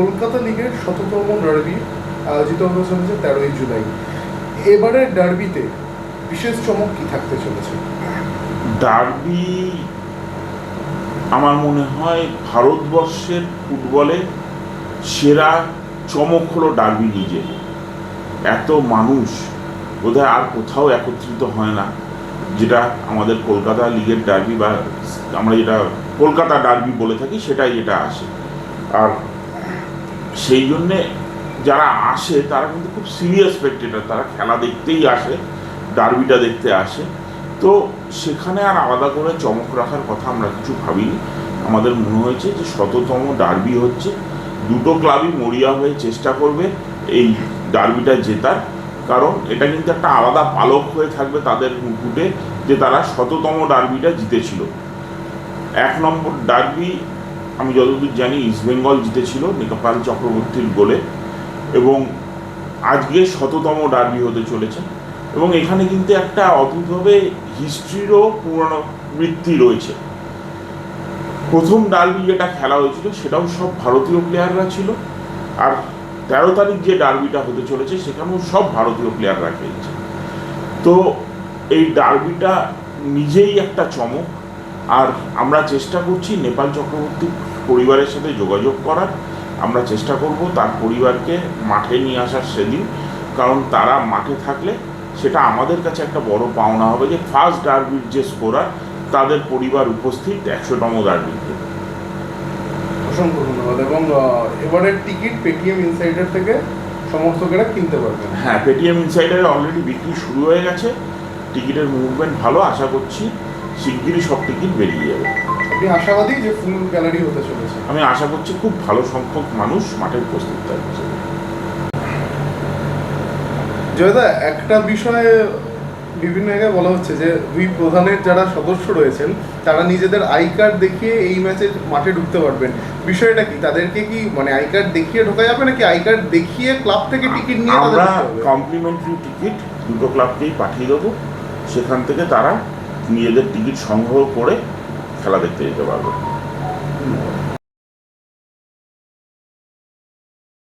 কলকাতা লিগের শততম ডার্বি আয়োজিত হতে চলেছে তেরোই জুলাই। এবারের ডার্বিতে বিশেষ চমক কি থাকতে চলেছে? ডার্বি আমার মনে হয় ভারতবর্ষের ফুটবলে সেরা চমক হলো ডার্বি নিজে। এত মানুষ বোধহয় আর কোথাও একত্রিত হয় না, যেটা আমাদের কলকাতা লিগের ডার্বি বা আমরা যেটা কলকাতা ডার্বি বলে থাকি সেটাই এটা আসে। আর সেই জন্যে যারা আসে, তারা কিন্তু খুব সিরিয়াস স্পেক্টেটার তারা খেলা দেখতেই আসে ডার্বিটা দেখতে আসে। তো সেখানে আর আলাদা করে চমক রাখার কথা আমরা কিছু ভাবিনি। আমাদের মনে হয়েছে যে শততম ডার্বি হচ্ছে। দুটো ক্লাবই মরিয়া হয়ে চেষ্টা করবে এই ডার্বিটা জেতার। কারণ এটা কিন্তু একটা আলাদা পালক হয়ে থাকবে তাদের মুকুটে যে তারা শততম ডার্বিটা জিতেছিল। এক নম্বর ডার্বি আমি যতদূর জানি ইস্টবেঙ্গল জিতেছিল নেপাল চক্রবর্তীর গোলে এবং আজকে শততম ডার্বি হতে চলেছে এবং এখানে কিন্তু একটা অদ্ভুতভাবে হিস্ট্রিরও পুনরাবৃত্তি রয়েছে। প্রথম ডার্বি যেটা খেলা হয়েছিল, সেটাও সব ভারতীয় প্লেয়াররা ছিল। আর তেরো তারিখ যে ডার্বিটা হতে চলেছে, সেখানেও সব ভারতীয় প্লেয়াররা খেলছে। তো এই ডার্বিটা নিজেই একটা চমক। আর আমরা চেষ্টা করছি নেপাল চক্রবর্তী পরিবারের সাথে যোগাযোগ করার। আমরা চেষ্টা করব তার পরিবারকে মাঠে নিয়ে আসার সেদিন কারণ তারা মাঠে থাকলে সেটা আমাদের কাছে একটা বড় পাওনা হবে যে ফার্স্ট ডার্বির যে স্কোরার তাদের পরিবার উপস্থিত একশোতম ডার্বিতে অসংখ্য ধন্যবাদ। এবং এবারের টিকিট পেটিএম ইনসাইডার থেকে সমর্থকেরা কিনতে পারবেন। হ্যাঁ পেটিএম ইনসাইডারে অলরেডি বিক্রি শুরু হয়ে গেছে। টিকিটের মুভমেন্ট ভালো আশা করছি। শিগগিরই সব টিকিট বেরিয়ে যাবে। আপনি আশাবাদী যে ফুল গ্যালারি হতে চলেছে? আমি আশা করছি খুব ভালো সংখ্যক মানুষ মাঠে উপস্থিত থাকছে জয়দা একটা বিষয়ে বিভিন্ন জায়গায় বলা হচ্ছে যে দুই প্রধানের যারা সদস্য রয়েছেন তারা নিজেদের আই কার্ড দেখিয়ে এই ম্যাচে মাঠে ঢুকতে পারবেন। বিষয়টা কি? তাদেরকে কি মানে আই কার্ড দেখিয়ে ঢোকা যাবে নাকি আই কার্ড দেখিয়ে ক্লাব থেকে টিকিট নিয়ে আমরা কমপ্লিমেন্টারি টিকিট দুটো ক্লাবকেই পাঠিয়ে দেবো। সেখান থেকে তারা নিজেদের টিকিট সংগ্রহ করে খেলা দেখতে যেতে পারবে।